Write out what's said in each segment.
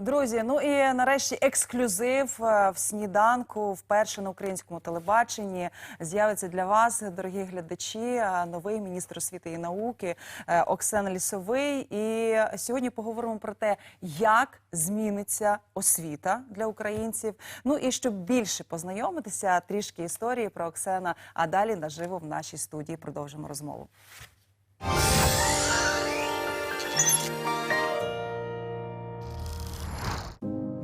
Друзі, ну і нарешті ексклюзив е, в сніданку вперше на українському телебаченні з'явиться для вас, дорогі глядачі, е, новий міністр освіти і науки е, Оксана Лісовий. І сьогодні поговоримо про те, як зміниться освіта для українців. Ну і щоб більше познайомитися, трішки історії про Оксана. А далі наживо в нашій студії продовжимо розмову.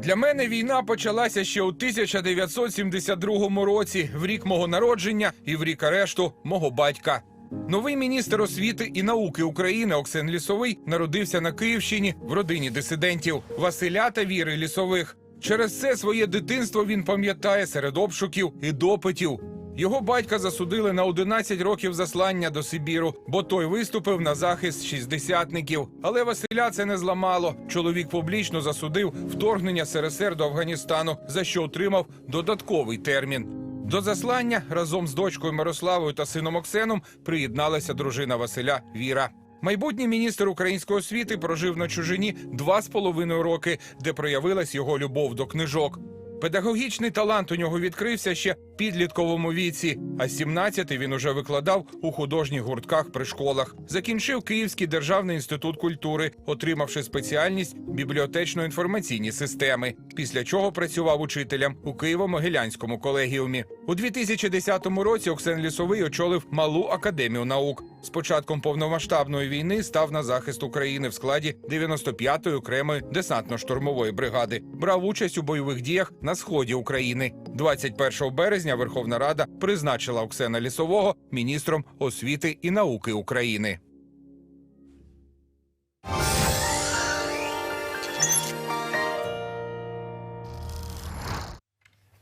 Для мене війна почалася ще у 1972 році, в рік мого народження і в рік арешту мого батька. Новий міністр освіти і науки України Оксен Лісовий народився на Київщині в родині дисидентів Василя та Віри Лісових. Через це своє дитинство він пам'ятає серед обшуків і допитів. Його батька засудили на 11 років заслання до Сибіру, бо той виступив на захист шістдесятників. Але Василя це не зламало. Чоловік публічно засудив вторгнення СРСР до Афганістану, за що отримав додатковий термін. До заслання разом з дочкою Мирославою та сином Оксеном приєдналася дружина Василя Віра. Майбутній міністр української освіти прожив на чужині два з половиною роки, де проявилась його любов до книжок. Педагогічний талант у нього відкрився ще підлітковому віці, а з 17 він уже викладав у художніх гуртках при школах. Закінчив Київський державний інститут культури, отримавши спеціальність бібліотечно-інформаційні системи. Після чого працював учителем у Києво-Могилянському колегіумі. У 2010 році Оксен Лісовий очолив малу академію наук. З початком повномасштабної війни став на захист України в складі 95-ї окремої десантно-штурмової бригади. Брав участь у бойових діях на сході України. 21 березня Верховна Рада призначила Оксена Лісового міністром освіти і науки України.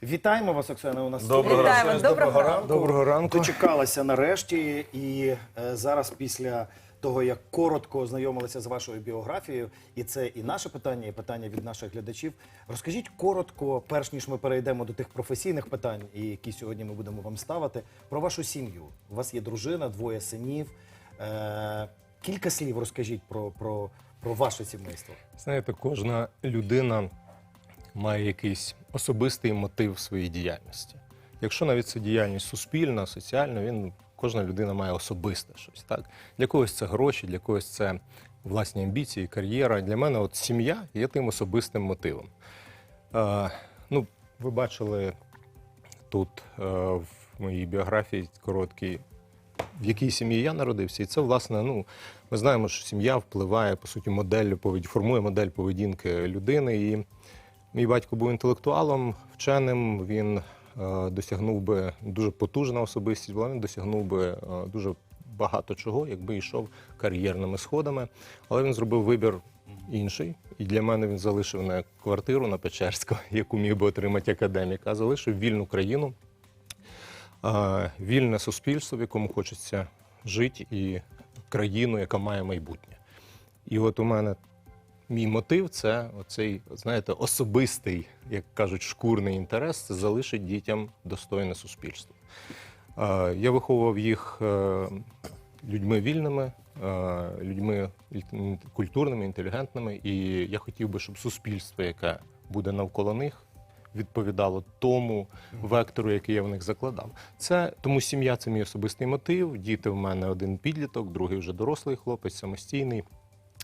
Вітаємо вас, Оксана. У нас Доброго студії. ранку. Доброго ранку. Доброго ранку. Дочекалася нарешті, і е, зараз, після того як коротко ознайомилися з вашою біографією, і це і наше питання, і питання від наших глядачів. Розкажіть коротко, перш ніж ми перейдемо до тих професійних питань, які сьогодні ми будемо вам ставити, про вашу сім'ю. У вас є дружина, двоє синів. Е, кілька слів розкажіть про, про, про ваше сімейство. Знаєте, кожна людина має якийсь особистий мотив своїй діяльності. Якщо навіть це діяльність суспільна, соціальна, він кожна людина має особисте щось. Так для когось це гроші, для когось це власні амбіції, кар'єра. Для мене от сім'я є тим особистим мотивом. Е, ну, ви бачили тут е, в моїй біографії короткій в якій сім'ї я народився, і це власне, ну ми знаємо, що сім'я впливає по суті модель формує модель поведінки людини. І мій батько був інтелектуалом, вченим. Він досягнув би дуже потужна особистість, була він досягнув би е, дуже багато чого, якби йшов кар'єрними сходами. Але він зробив вибір інший. І для мене він залишив не квартиру на Печерську, яку міг би отримати академік, а залишив вільну країну, е, вільне суспільство, в якому хочеться жити, і країну, яка має майбутнє. І от у мене мій мотив це оцей, знаєте, особистий, як кажуть, шкурний інтерес це залишить дітям достойне суспільство. Е, Я виховував їх е, людьми вільними, е, людьми культурними, інтелігентними, і я хотів би, щоб суспільство, яке буде навколо них, відповідало тому вектору, який я в них закладав. Це тому сім'я це мій особистий мотив. Діти в мене один підліток, другий вже дорослий хлопець, самостійний.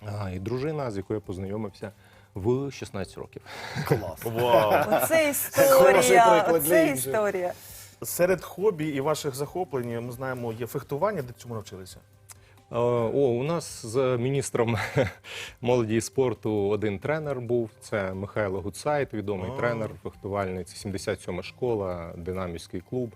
А, і дружина, з якою я познайомився в 16 років. Клас. Вау! Оце історія. інших. історія. Серед хобі і ваших захоплень ми знаємо, є фехтування, де цьому навчилися. Е, О, у нас з міністром молоді і спорту один тренер був. Це Михайло Гуцайт, відомий А. тренер, фехтувальний. Це 77 школа, динамівський клуб.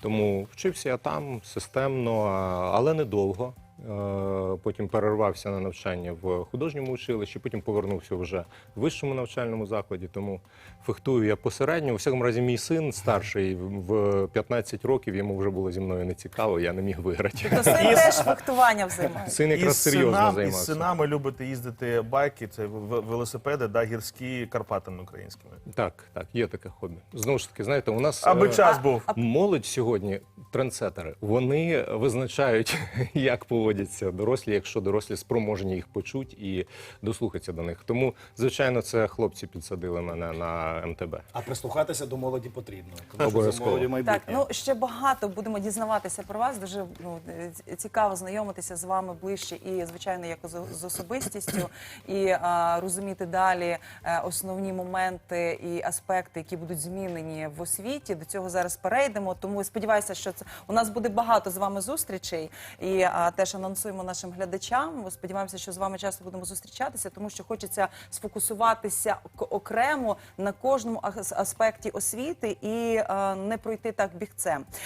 Тому вчився я там системно, а- але недовго. Е, потім перервався на навчання в художньому училищі, потім повернувся вже в вищому навчальному закладі. Тому фехтую я посередньо. У всякому разі, мій син старший в 15 років йому вже було зі мною не цікаво, я не міг виграти. То син теж фехтуванням займається. Син якраз Із серйозно синам- Із займався. синами любите їздити байки, це велосипеди, да, гірські Карпатами українськими. Так, так, є таке хобі. Знову ж таки, знаєте, у нас Аби е, час був. молодь сьогодні, трендсетери, вони визначають, як поводяться дорослі, якщо дорослі спроможні їх почути і дослухатися до них. Тому, звичайно, це хлопці підсадили мене на МТБ. А прислухатися до молоді потрібно. Обов'язково. молоді Так, ну ще багато будемо дізнаватися про вас. Дуже ну цікаво знайомитися з вами ближче і звичайно, як з, з особистістю, і а, розуміти далі е, основні моменти і аспекти, які будуть змінені в освіті. До цього зараз перейдемо. Тому сподіваюся, що це у нас буде багато з вами зустрічей, і а, теж анонсуємо нашим глядачам. Сподіваємося, що з вами часто будемо зустрічатися, тому що хочеться сфокусуватися окремо на кожному аспекті освіти і е, не пройти так бігцем.